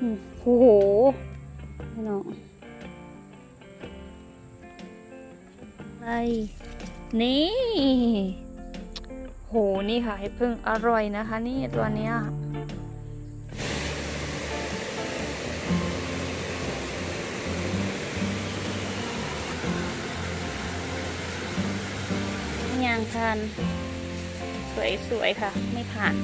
โอ้โหพี่น้องไปนี่โหนี่ค่ะเห็ดพึ่งอร่อยนะคะ นี่ตัวเนี้ยยางทานสวยๆค่ะ ไม่ผ่าน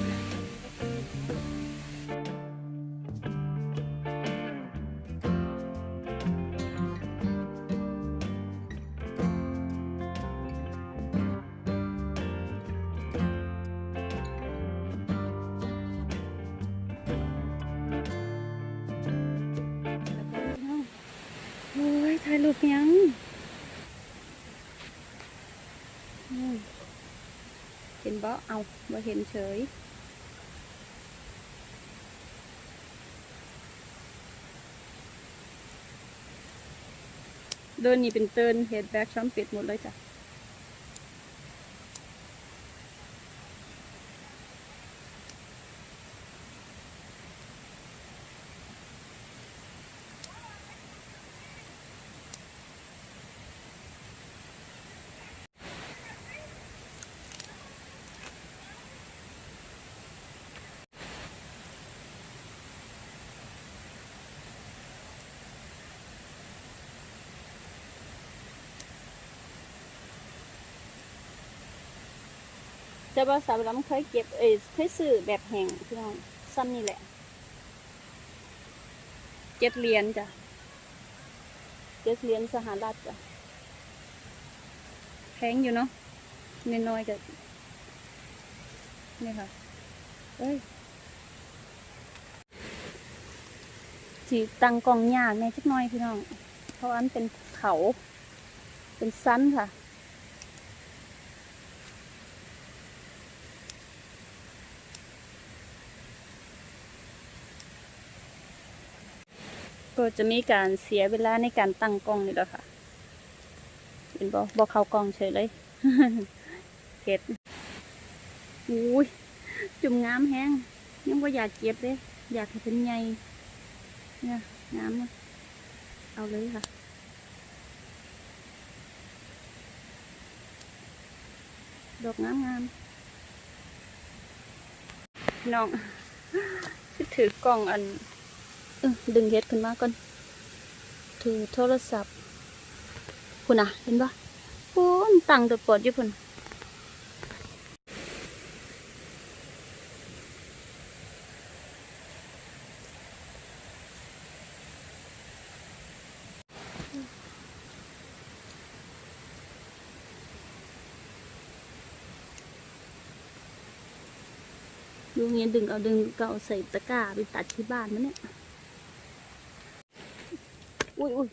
ยถ่ายรูปยังเห็นบ่เอาบ่เห็นเฉยเดินนี่เป็นเตินเฮดแบ็กช้อมปิดหมดเลยจ้ะ จะว่าสาวล้ำเคยเก็บเอ้ยเคยซื้อแบบแห้งพี่น้องซ้ำนี่แหละเจ็ดเหรียญจ้ะเจ็ดเหรียญสหรัฐจ้ะแพงอยู่เนาะน้อยๆกับนี่ค่ะเอ้ยสีตังกล่องยากในจักน้อยพี่น้อง เพราะอันเป็นเขา เป็นสั้นค่ะ ก็จะมีการเสียเวลาในการตั้งกล้องนี่แหละค่ะเป็นบอบอเข้ากล้องเฉยเลยเห็ดอุ้ย จุ่มงามแห้งยังบ่อยากเก็บเลย อยากให้เป็นใหญ่เนี่ยงามนะเอาเลยค่ะดอกงามงามน้องสิถือกล้องอัน ดึงเฮ็ดขึ้นมาก่อน ถือโทรศัพท์คุณอะ เห็นปะคุณตั้งตัวปวดอยู่คุณดูเงี้ยดึงเอาดึงก็เอาใส่ตะกร้าไปตัดที่บ้านมันเนี่ย อุ้ยอุ้ย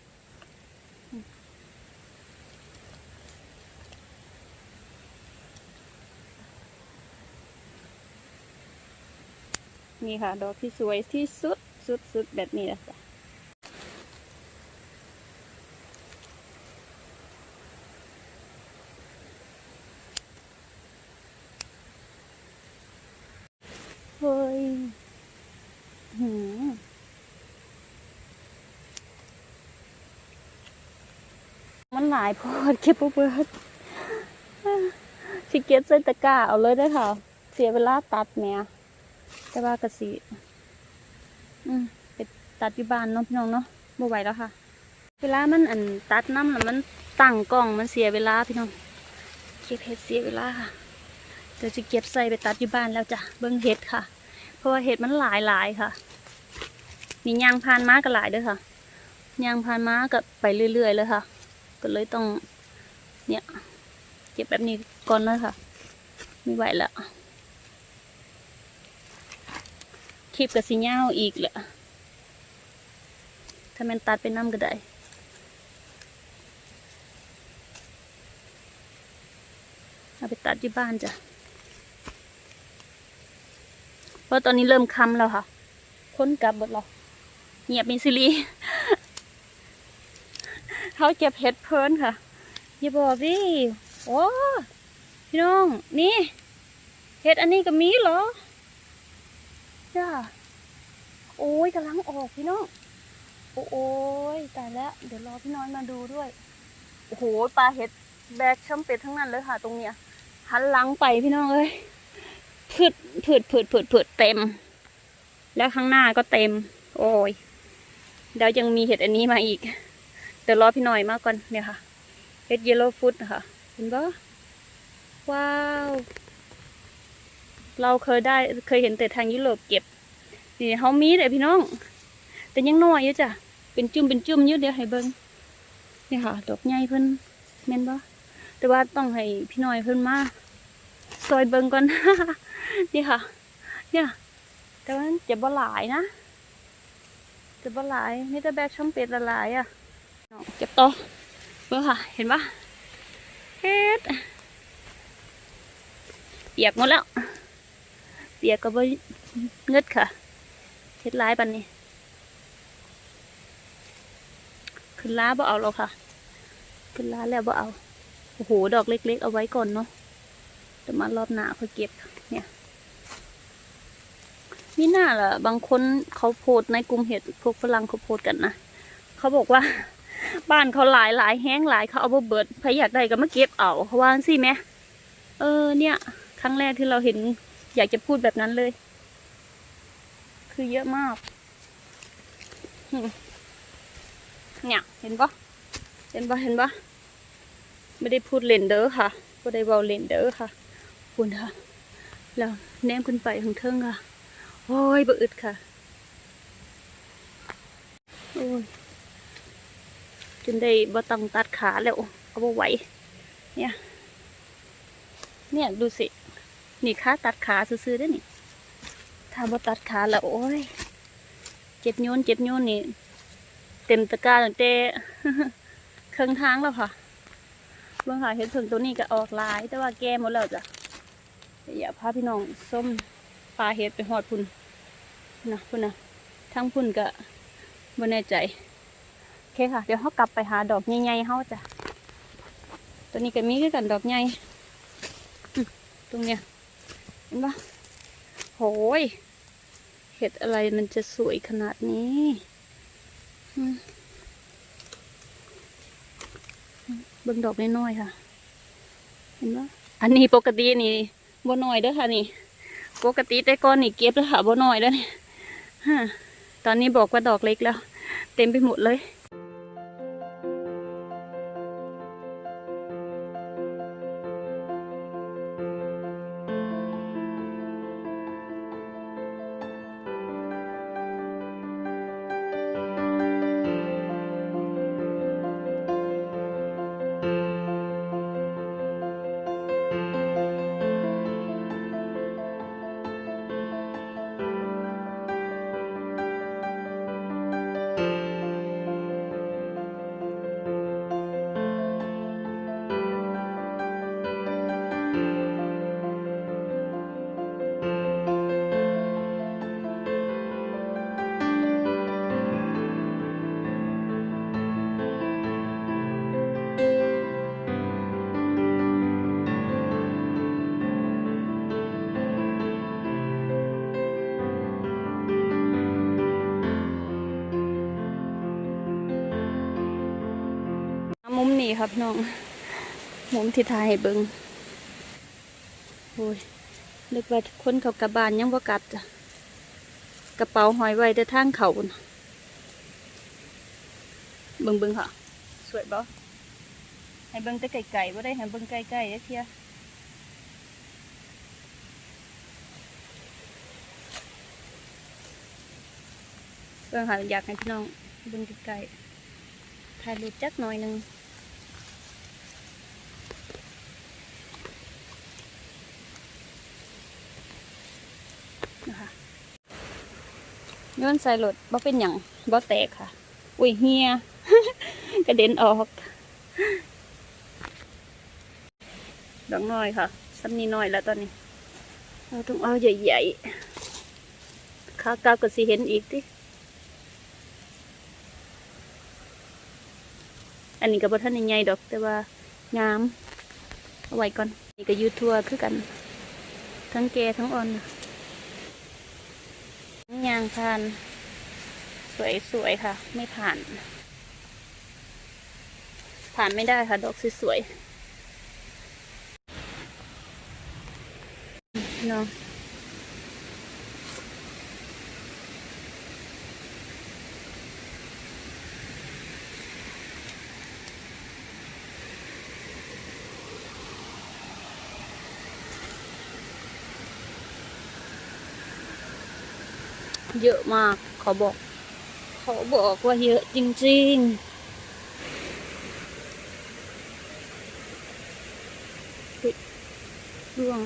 นี่ค่ะ ดอกที่สวยที่สุดสุดสุดแบบนี้แหละจ้ะเฮ้ยหืม มันหลายโพอดเก็บเบิดสิเก็บใส่ตะกร้าเอาเลยได้ค่ะ เสียเวลาตัดเนี่ยแต่ว่ากระสิอืมไปตัดที่บ้านเนาะพี่น้องเนาะบ่ไหวแล้วค่ะ เวลามันอันตัดน้ำแล้วมันตั้งกล้องมันเสียเวลาพี่น้องเก็บเห็ดเสียเวลาค่ะเดี๋ยวจะเก็บใส่ไปตัดที่บ้านแล้วจ้ะเบิ้งเห็ดค่ะ เพราะว่าเห็ดมันหลายหลายค่ะนี่ยางพานม้าก็หลายด้วยค่ะยางพานม้าก็ไปเรื่อยๆเลยค่ะ ก็เลยต้อง เนี่ยเก็บแบบนี้ก่อนเลยค่ะ ไม่ไหวแล้วคลิปกับสีเงาอีกแหละถ้ามันตัดไปน้ำก็ได้เอาไปตัดที่บ้านจ้ะ เพราะตอนนี้เริ่มคำแล้วค่ะคนกลับหมดแล้วเงียบมีซิลี เขาเก็บเห็ดเพลินค่ะอย่าบอกดิโอ้พี่น้องนี่เห็ดอันนี้ก็มีเหรอจ้าโอ้ยกำลังออกพี่น้องโอ้โอยตายแล้วเดี๋ยวรอพี่น้อยมาดูด้วยโอ้โหปลาเห็ดแบกช่ำเป็ดทั้งนั้นเลยค่ะ ตรงเนี้ยหันหลังไปพี่น้องเอ้ยพืดพืดพืดพืดพืดเต็ม แล้วข้างหน้าก็เต็ม โอ้ยเดี๋ยวยังมีเห็ดอันนี้มาอีก เดี๋ยวรอพี่หน่อยมาก่อนเนี่ยค่ะเห็ดเยลโล่ฟุตค่ะเห็นปะว้าว เราเคยได้เคยเห็นแต่ทางยุโรปเก็บ นี่เขามีเลยพี่น้อง แต่ยังน้อยอยู่จ้ะ เป็นจุ่มเป็นจุ่มอยู่เดี๋ยวให้เบิ้งนี่ค่ะ ดอกใหญ่เพิ่นแม่นปะแต่ว่าต้องให้พี่น้อยเพิ่นมาซอยเบิ้งก่อน นี่ค่ะ เนี่ย แต่ว่าจะบ่หลายนะจะบ่หลายนี่แต่แบกช่องเป็ดละหลายอะ เก็บต่อเบิ่งค่ะ เห็นปะเฮ็ดเปียกหมดแล้ว เปียกก็บ่เงึดค่ะเฮ็ดหลายปันนี้ ขึ้นล้าบ่เอาหรอกค่ะ ขึ้นล้าแล้วบ่เอา โอ้โห ดอกเล็ก ๆ เอาไว้ก่อนเนาะเดี๋ยวมารอบหน้าค่อยเก็บเนี่ยมีหน้าล่ะ บางคนเขาโพสต์ในกลุ่มเห็ดพวกฝรั่งเขาโพสต์กันนะ เขาบอกว่า บ้านเขาหลายหลายแห้งหลายเขาเอาบเบิดใครอยากได้ก็มาเก็บเอาเขาว่าสิแหมเออเนี่ย ครั้งแรกที่เราเห็นอยากจะพูดแบบนั้นเลย คือเยอะมาก เนี่ย เห็นปะเห็นปะเห็นปะไม่ได้พูดเล่นเด้อค่ะไม่ได้เบาเล่นเด้อค่ะคุณค่ะแล้วแนมขึ้นไปทางเทิงค่ะ โอ้ยบ่อึดค่ะ โอ้ย จนได้บ่ต้องตัดขาแล้วเอาบ่ไหวเนี่ย เนี่ยดูสิ นี่ขาตัดขาซื้อๆได้อนี่ถ้าบ่ตัดขาแล้วโอ้ยเจ็บโยนเจ็บโยนนี่ เต็มตะกร้าตั้งแต่ครึ่องทางแล้วค่ะเบื้องหาเห็ดผึ่งตัวนี้ก็ออกลาย แต่ว่าแก่หมดแล้วจ้ะอย่าพาพี่น้องส้มปลาเห็ดไปหอดพุ่นนะพุ่นนะทั้งพุ่นก็บ่แน่ใจ เคค่ะ เดี๋ยวเขากลับไปหาดอกใหญ่ๆเขาจ้ะ ตัวนี้ก็มีคือกันดอกใหญ่ตรงเนี้ย เห็นปะโหย เห็ดอะไรมันจะสวยขนาดนี้เบิ่งดอกน้อยๆค่ะ เห็นปะอันนี้ปกตินี่บ่น้อยเด้อค่ะนี่ ปกติแต่ก่อนนี่เก็บแล้วค่ะบ่น้อยแล้วนี่ฮะตอนนี้บอกว่าดอกเล็กแล้ว เต็มไปหมดเลย ครับน้องมุมที่ถ่ายให้เบิงโอ้ยนึกว่าคนเขากลับานยังบ่กลับจ้ะกระเป๋าหอยไว้แต่ทางเขาน่ะเบิงเบิงค่ะ สวยบ่ให้เบิงแต่ไกลๆบ่ได้ให้เบิงใกล้ๆเด้เทียเบิ่งค่ะอยากให้พี่น้องเบิงใกล้ๆถ่ายรูปจักหน่อยหนึง นะคะ ย้อนใส่รถบ่เป็นหยังบ่แตกค่ะ อุ้ยเฮียกระเด็นออก ดอกน้อยค่ะซ้ำนี้น้อยแล้วตอนนี้ เราต้องเอาใหญ่ๆข้าก้าวก็สิเห็นอีกติอันนี้ก็บ่ทันใหญ่ดอกแต่ว่างาม เอาไว้ก่อน นี่ก็อยูทัวคือกัน ทั้งแก่ทั้งอ่อน ยางพาน สวยสวยค่ะ ไม่ผ่าน ผ่านไม่ได้ค่ะ ดอกสวยๆเนาะ เยอะมากขอบอกขอบอกว่าเยอะจริง ๆร่วง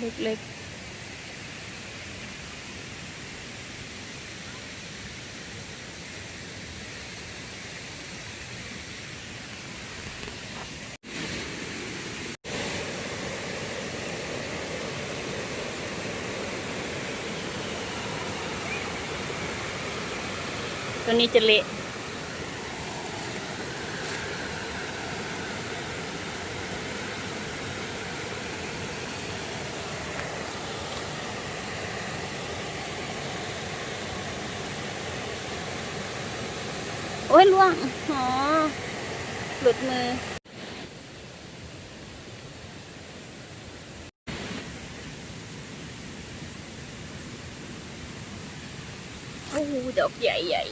เล็กๆตัวนี้จะเละ โอ้ยล่วง อ๋อ ห ลุดมือ โอ้โหดอกใหญ่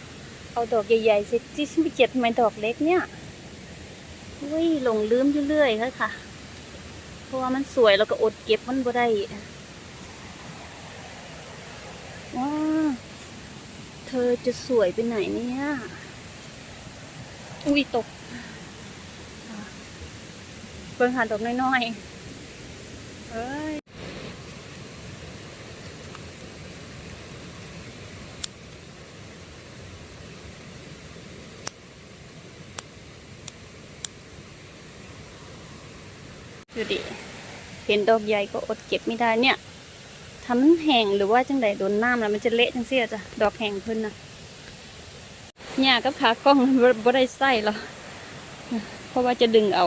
ๆ เอาดอกใหญ่ๆสิที่ฉันไปเก็บทำไมดอกเล็กเนี่ยอุ้ยหลงลืมอยู่เรื่อยค่ะค่ะ เพราะว่ามันสวยแล้วก็อดเก็บมันบ่ได้ว้าเธอจะสวยไปไหนเนี่ย อุ้ยตก เบิ่งหาดอกน้อยๆเอ้ยดูดิ เห็นดอกใหญ่ก็อดเก็บไม่ได้เนี่ยทำมันแห้งหรือว่าจังใดโดนน้ำแล้วมันจะเละจังเสียจ้ะ ดอกแห้งเพิ่นนะเนี่ยกับขากล้องบ่บ่ได้ใส่หรอกเพราะว่าจะดึงเอา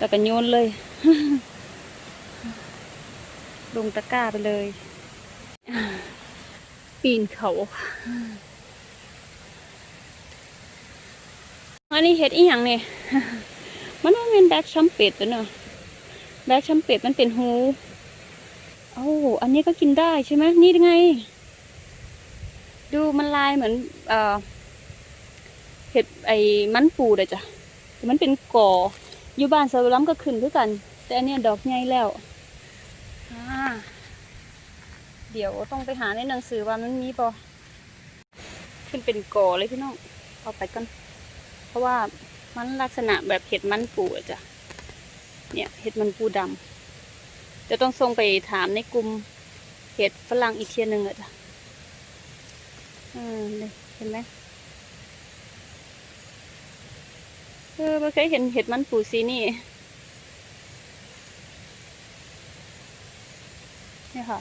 แล้วก็โยนเลย ลงตะกร้าไปเลย ปีนเขาอันนี้เห็ดอีหยังเนี่ยมันว่เป็นแบล็กชัมเป็ดตัวเนอะแบล็กชัมเป็ดมันเป็นหูโอ้อันนี้ก็กินได้ใช่ไหมนี่ไง ดูมันลายเหมือน เอ่อ เห็ดไอ้มันปูเลยจ้ะแต่มันเป็นก่อ อยู่บ้านสาวล้ำก็ขึ้นด้วยกัน แต่อันนี้ดอกใหญ่แล้วเดี๋ยวต้องไปหาในหนังสือว่ามันมีปะขึ้นเป็นกอเลยพี่น้องเอาไปกัน เพราะว่ามันลักษณะแบบเห็ดมันปูอะจ้ะเนี่ยเห็ดมันปูดำจะต้องส่งไปถามในกลุ่มเห็ดฝรั่งอีกเทียหนึ่งอะจ้ะอืมเลยเห็นไหมเออไม่เคยเห็นเห็ดมันปูสีนี่เนี่ยค่ะ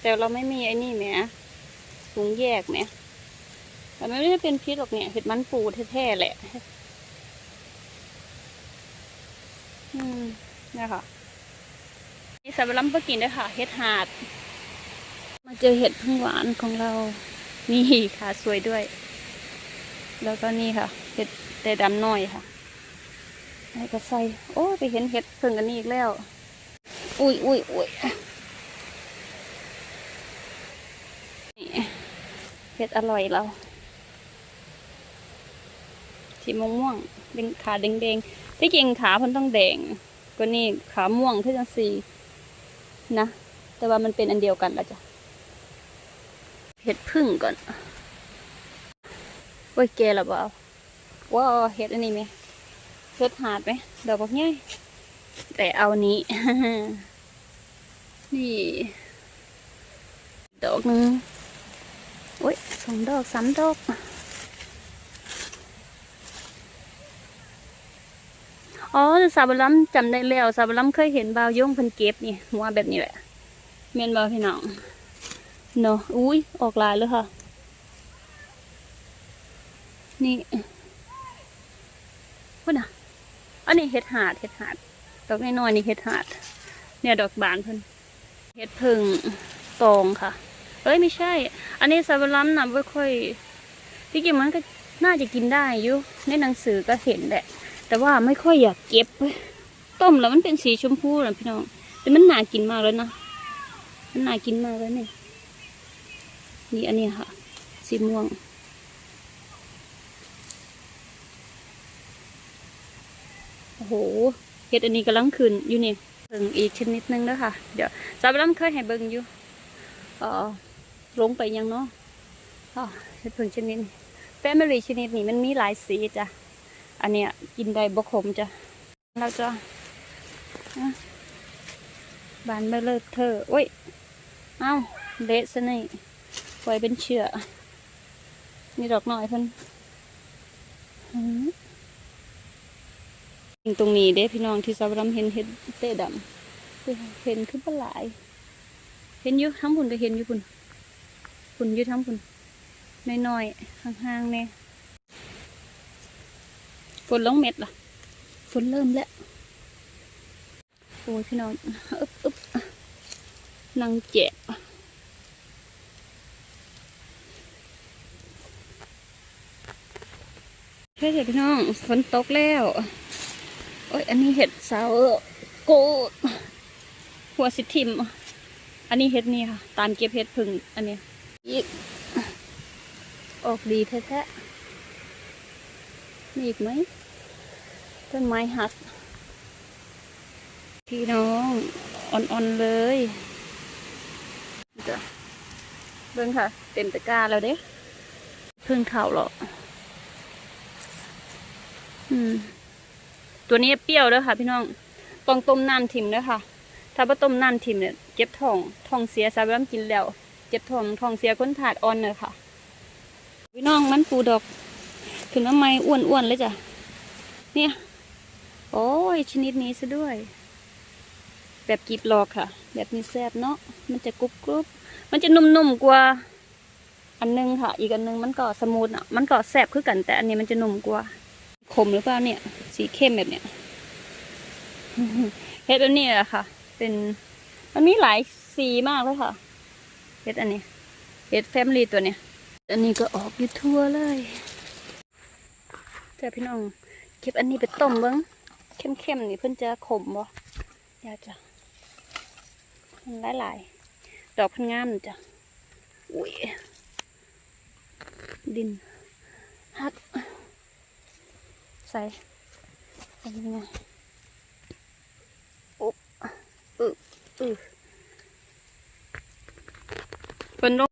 แต่เราไม่มีไอ้นี่แหมถุงแยกแหมแต่ไม่ได้เป็นพิษหรอกเนี่ย เห็ดมันปูแท้ๆแหละ อืมเนี่ยค่ะนี่สับปะรดก็กินด้วยค่ะ เห็ดหาด มาเจอเห็ดพึ่งหวานของเรา นี่ค่ะ สวยด้วย แล้วก็นี่ค่ะ ห็ดแต่ดำน้อยค่ะไอ้กระใส่ โอ้ไปเห็นเห็ดพึ่งกันนี่อีกแล้ว อุ้ยอุ้ยอุ้ยเห็ดอร่อยเราสีม่วงม่วงเป็นขาแดงๆที่จริงขาพิ่นต้องแดงก็นี่ขาม่วงคือจังสีนะ แต่ว่ามันเป็นอันเดียวกันละจ้ะเห็ดพึ่งก่อนโอ้ยแกละบ่เอา ว่าเอาเห็ดอันนี้ไหมเห็ดหาดไหมดอกบักใหญ่แต่เอานี้ นี่ ดอกหนึงโอ้ยสองดอกสามดอกอ๋อซาบลัมจำได้แล้วซาบลัมเคยเห็นบาวย่งเพิ่นเก็บนี่หัวแบบนี้แหละเมียนบาวพี่น้องเนาะอุ้ยออกลายเลยค่ะ นี่ พุ่นอะ อันนี้เห็ดหาดเห็ดหาด ดอกน้อยๆนี่เห็ดหาด เนี่ยดอกบานเพิ่นเห็ดพึ่งตองค่ะ เอ้ยไม่ใช่ อันนี้ซาบลัมนะไม่ค่อยที่จริงมันก็น่าจะกินได้อยู่ ในหนังสือก็เห็นแหละ แต่ว่าไม่ค่อยอยากเก็บเว้ยต้มแล้วมันเป็นสีชมพูนะพี่น้อง แต่มันน่ากินมากเลยนะ มันน่ากินมากเลยเนี่ยนี่อันนี้ค่ะ สีม่วง โอ้โหเห็ดอันนี้กำลังขึ้นอยู่นี่เบิ่งอีกชนิดนึงแล้วค่ะ เดี๋ยวซาบลัมเคยให้เบิ่งอยู่เออลงไปยังเนาะอ๋อเห็ดเพิ่งชนิดแฟมิลี่ชนิดนี้มันมีหลายสีจ้ะอันเนี้ยกินได้บกขมจ้ะเราจะบานเบลเลอร์เธอโอ้ย เอ้าเละซะนี่ปล่อยเป็นเชือนี่ดอกหน่อยเพิ่น ตรงนี้เด้พี่น้องที่สาวรำเห็นเห็ดเต้ดำเห็นคือปลาหลายเห็นอยู่ทั้งพุ่นก็เห็นอยู่พุ่นพุ่นอยู่ทั้งพุ่นน้อยๆห่างๆเนี่ยฝนลงเม็ดล่ะฝนเริ่มแล้วโอ้ยพี่น้องอึบอึบนังเจ็บเฮ้ยพี่น้องฝนตกแล้ว โอ้ยอันนี้เห็ดเสาโกดหัวสิทิม อันนี้เห็ดนี่ค่ะ ตามเก็บเห็ดพึ่งอันนี้อีกออกดีแท้ๆมีอีกไหมต้นไม้หัก พี่น้องอ่อนๆเลยเบิ่งค่ะ เต็มตะกร้าแล้วเด้พิ่งเข่าหรออืม ตัวนี้เปรี้ยวเด้อค่ะ พี่น้องต้องต้มน้ำทิมเด้อค่ะ ถ้าบ่ต้มน้ำทิมเนี่ยเจ็บท้องท้องเสียสาบน้ำกินแล้ว เจ็บท้องท้องเสียคนถาดอ่อนเลยค่ะ พี่น้องมันปูดอก ถึงน้ำไม้อ้วนๆเลยจ้ะเนี่ย โอ้ยชนิดนี้ซะด้วย แบบกีบหลอกค่ะ แบบนี้แซ่บเนาะมันจะกรุบกรุบมันจะนุ่มๆกว่าอันนึงค่ะ อีกอันนึงมันก็สมูทอะ มันก็แซ่บคือกันแต่อันนี้มันจะนุ่มกว่า ขมหรือเปล่าเนี่ย สีเข้มแบบเนี้ยเฮ็ดอันนี้แหละค่ะ เป็นมันมีหลายสีมากเลยค่ะเฮ็ดอันนี้เฮ็ดแฟมลี่ตัวเนี้ยอันนี้ก็ออกอยู่ทั่วเลยแต่พี่น้องเก็บอันนี้ไปต้มเบิ้งเข้มๆนี่เพิ่นจะขมบ่อยากจะมันหลายๆดอกพิ่นงามนี่จ้ะอุ้ยดินฮักใส่ ใส่ยังไงโอ๊บอึอึฝนลง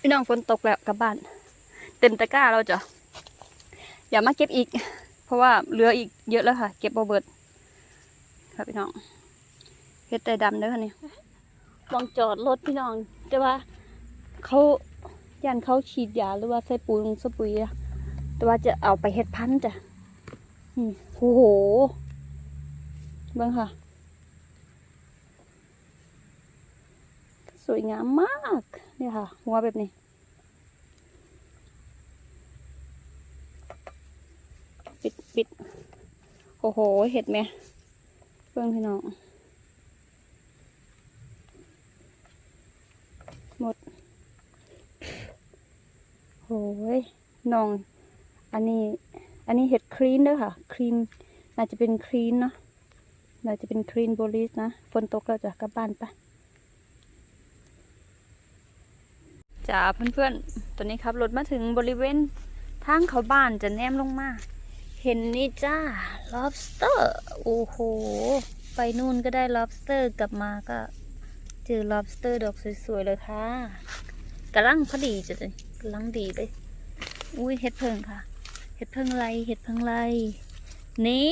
พี่น้องฝนตกแล้วกลับบ้าน เต็มตะกร้าเราจ้ะอย่ามาเก็บอีก เพราะว่าเหลืออีกเยอะแล้วค่ะ เก็บบเบิดครับพี่น้องเฮ็ดแต่ดำเด้อค่ะนี่ลองจอดรถพี่น้องแต่ว่าเขายันเขาฉีดยาหรือว่าใส่ปุ๋ยสปุ๋ยแต่ว่าจะเอาไปเฮ็ดพันธุ์จ้ะ โอ้โห เบิ่งค่ะ สวยงามมากเนี่ยค่ะ หัวแบบนี้ ปิดปิดโอ้โห เห็ดไหมเพื่อนพี่น้องหมดโอ้ยน้อง อันนี้ อันนี้เห็ดครีนเด้อค่ะ ครีนน่าจะเป็นครีนเนาะน่าจะเป็นครีนโบลิสนะ ฝนตกแล้วจะกลับบ้านไปจ้าเพื่อนๆ ตอนนี้ครับรถมาถึงบริเวณทางเขาบ้านจะแนมลงมา เห็นนี่จ้า lobster โอ้โห ไปนู่นก็ได้ lobster กลับมาก็เจอ lobster ดอกสวยๆเลยค่ะกำลังพอดีจ้ะเลยกำลังดีเลย อุ้ยเห็ดเพิงค่ะ เห็ดเพิงไรเห็ดเพิงไรนี่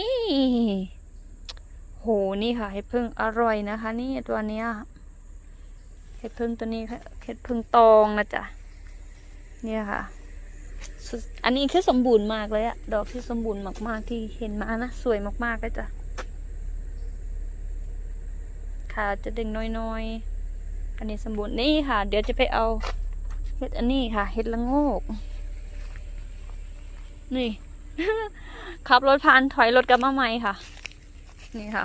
โห นี่ค่ะ เห็ดเพิงอร่อยนะคะ นี่ตัวเนี้ย เห็ดเพิงตัวนี้เห็ดเพิงตองนะจ๊ะ เนี่ยค่ะ อันนี้คือสมบูรณ์มากเลยอะดอกที่สมบูรณ์มากๆที่เห็นมานะ สวยมากๆเลยจ้ะ ค่ะจะด้งน้อยๆ อันนี้สมบูรณ์นี่ค่ะ เดี๋ยวจะไปเอาเห็ดอันนี้ค่ะ เห็ดละโงก นี่ ขับรถผ่านถอยรถกลับมาใหม่ค่ะ นี่ค่ะ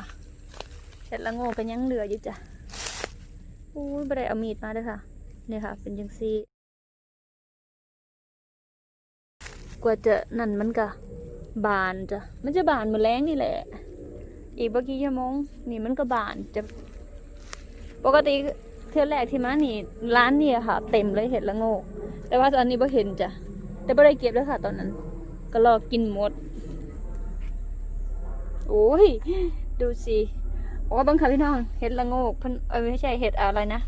เห็ดละโง่กก็ยังเหลืออยู่จ้ะอู้ยไม่ได้เอามีดมาด้วยค่ะนี่ค่ะ เป็นยังซี่ กว่าจะนั่นมันก็บานจ้ะมันจะบานเมือแรงนี่แหละ อีกเมื่อกี้ชั่วโมงนี่มันก็บานจะปกติเทื่อแรกที่มานี่ร้านนี่ค่ะ เต็มเลยเห็ดละโงกแต่ว่าตอนนี้ไ่เห็นจ้ะแต่ไม่ได้เก็บแล้วค่ะ ตอนนั้น ก็รอกินหมด โอ้ย ดูสิโอ้บังคับพี่น้อง เห็ดละโงกเพิ่นเออไม่ใช่เห็ดอะไรนะ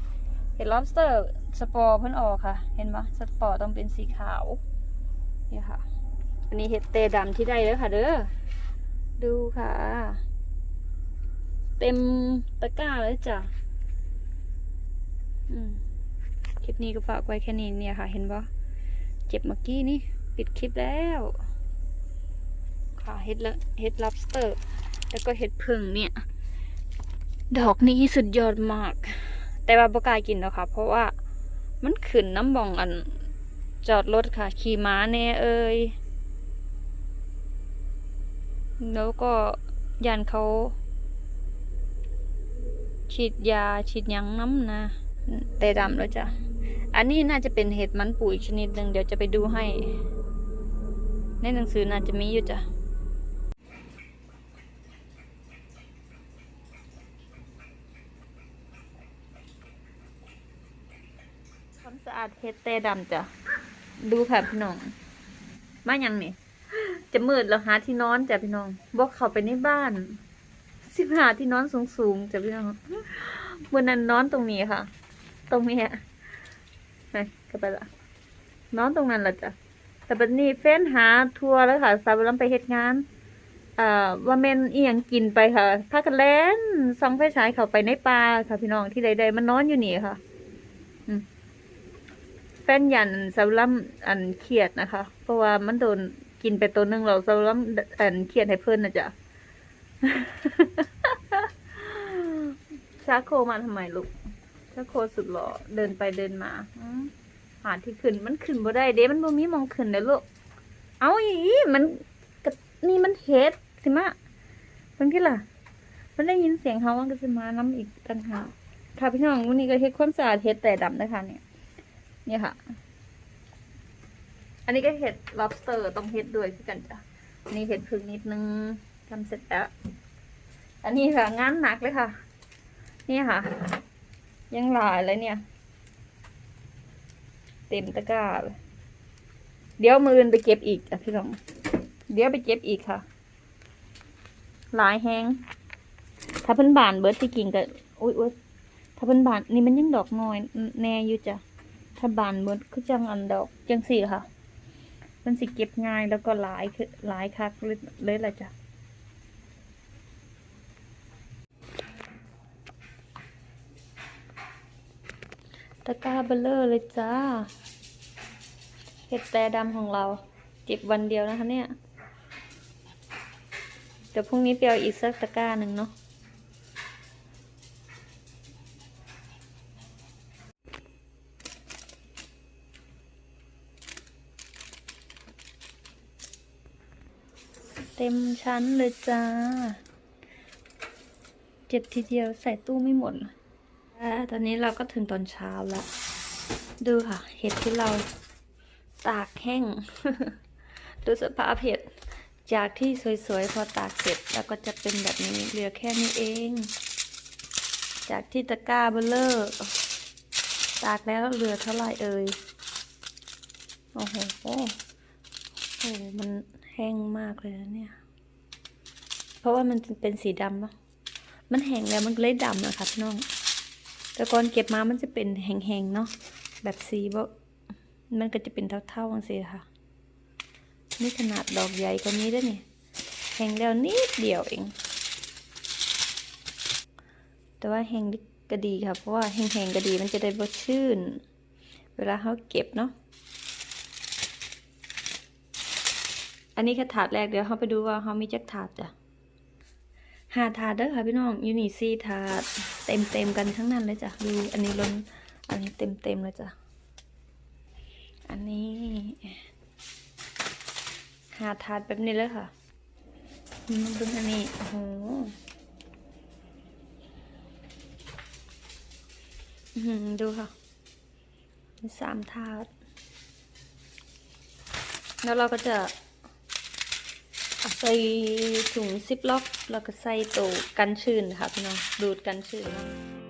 เห็ด lobster สปอร์เพิ่นออกค่ะ เห็นปะสปอร์ต้องเป็นสีขาวเนี่ยค่ะ อันนี้เห็ดเตดำที่ได้แล้วค่ะ เด้อ ดูค่ะ เต็มตะกร้าเลยจ้ะ อืมคลิปนี้ก็ฝากไว้แค่นี้เนี่ยค่ะ เห็นปะเจ็บเมื่อกี้นี่ ปิดคลิปแล้ว ค่ะเห็ดละเห็ด lobster แล้วก็เห็ดพึ่งเนี่ย ดอกนี้สุดยอดมาก แต่ว่าบกล้ากินแล้วค่ะ เพราะว่ามันขึ้นน้ำบองอันจอดรถค่ะ ขี่ม้าแน่เอ้ยแล้วก็ยันเขาฉีดยาฉีดยังน้ำนะแต่ดำแล้วจ้ะ อันนี้น่าจะเป็นเห็ดมันปุ๋ยชนิดหนึ่งเดี๋ยวจะไปดูให้ ในหนังสือน่าจะมีอยู่จ้ะ ความสะอาดเฮ็ดแต่ดำจ้ะ ดูค่ะพี่น้อง มายังนี่ จะมืดแล้วหาที่นอนจ้ะพี่น้องบอกเขาไปในบ้าน สิบหาที่นอนสูงๆจ้ะพี่น้องวันนั้นนอนตรงนี้ค่ะ ตรงนี้ไปก็ไปละนอนตรงนั้นละจ้ะ แต่บัดนี้เฟ้นหาทัวร์แล้วค่ะสาวลำไปเฮ็ดงานอ่าว่าแม่นอีหยังกินไปค่ะพากันแล่นส่องไฟฉายเข้าไปในป่าค่ะพี่น้องที่ใดๆมันนอนอยู่นี่ค่ะ แฟนยันสาวลำอันเครียดนะคะ เพราะว่ามันโดนกินไปตัวหนึงเราสาวลำอันเครียดให้เพิ่นนะจ๊ะชาโคมาทำไมลูกชาโคสุดหล่อเดินไปเดินมาอหาที่ขึ้นมันขึ้นบ่ได้เด้มันบ่มีมองขึ้นเด้อลูกเอาอีมันนี่มันเฮ็ดสิมะเพิ่นที่ล่ะ มันได้ยินเสียงเฮามันก็สิมาน้ำอีกต่างหากค่ะพี่น้องวันนี้ก็เฮ็ดความสะอาดเฮ็ดแต่ดำนะคะเนี่ย นี่ค่ะ อันนี้ก็เห็ด lobster ต้องเฮ็ดด้วยคือกันจ้ะอันนี้เห็ดพึ่งนิดนึงทำเสร็จแล้ว อันนี้ค่ะงานหนักเลยค่ะ นี่ค่ะ ยังหลายเลยเนี่ย เต็มตะกร้าเลยเดี๋ยวมืออนไปเก็บอีกจ้ะพี่น้อง เดี๋ยวไปเก็บอีกค่ะ หลายแห้งถ้าเพิ่นบานเบิร์ดที่กิ่งก็อุ้ยอุ้ยถ้าเพิ่นบานนี่มันยังดอกน้อยแน่อยู่จ้ะ ถ้าบานเบิร์ดคือจังอันดอกจังสี่ค่ะ มันสิเก็บง่ายแล้วก็หลายคือหลายคักเลยเลยละจ้ะตะกร้าเบลเลอร์เลยจ้า เห็ดแต่ดำของเรา เก็บวันเดียวนะคะเนี่ย เดี๋ยวพรุ่งนี้ไปเอาอีกสักตะกร้าหนึ่งเนาะ ต็มชั้นเลยจ้า เจ็บทีเดียวใส่ตู้ไม่หมดอตอนนี้เราก็ถึงตอนเช้าแล้ว ดูค่ะ เห็ดที่เราตากแห้ง ดูสภาพเห็ด จากที่สวยๆ พอตากเสร็จแล้วก็จะเป็นแบบนี้เหลือแค่นี้เอง จากที่ตะกร้าเบลเลอร์ ตากแล้วเหลือเท่าไหร่เอ่ย โอ้โห โอ้มันแห้งมากเลยนะเนี่ย เพราะว่ามันเป็นสีดำเนาะ มันแห้งแล้วมันเลยดำนะคะพี่น้อง แต่ก่อนเก็บมามันจะเป็นแห้งๆเนาะ แบบสีบ่มันก็จะเป็นเท่าๆจังซี่ค่ะ นี่ขนาดดอกใหญ่กว่านี้ด้วยนี่ย แห้งแล้วนิดเดียวเอง แต่ว่าแห้งก็ดีค่ะ เพราะว่าแห้งๆก็ดีมันจะได้บ่ชื่น เวลาเขาเก็บเนาะ อันนี้แค่ถาดแรกเดี๋ยวเขาไปดูว่าเขามีจักถาดจ้ะหาถาดเด้อค่ะพี่น้องยูนิซีถาดเต็มเต็มกันทั้งนั้นเลยจ้ะดูอันนี้ล้นอันนี้เต็มเต็มเลยจ้ะอันนี้หาถาดแบบนี้เลยค่ะอืมดูอันนี้โอ้โหอื้อหือดูค่ะสามถาด แล้วเราก็จะ ใส่ถุงซิปล็อก แล้วก็ใส่ตัวกันชื้นค่ะพี่น้องดูดกันชื้นเนาะ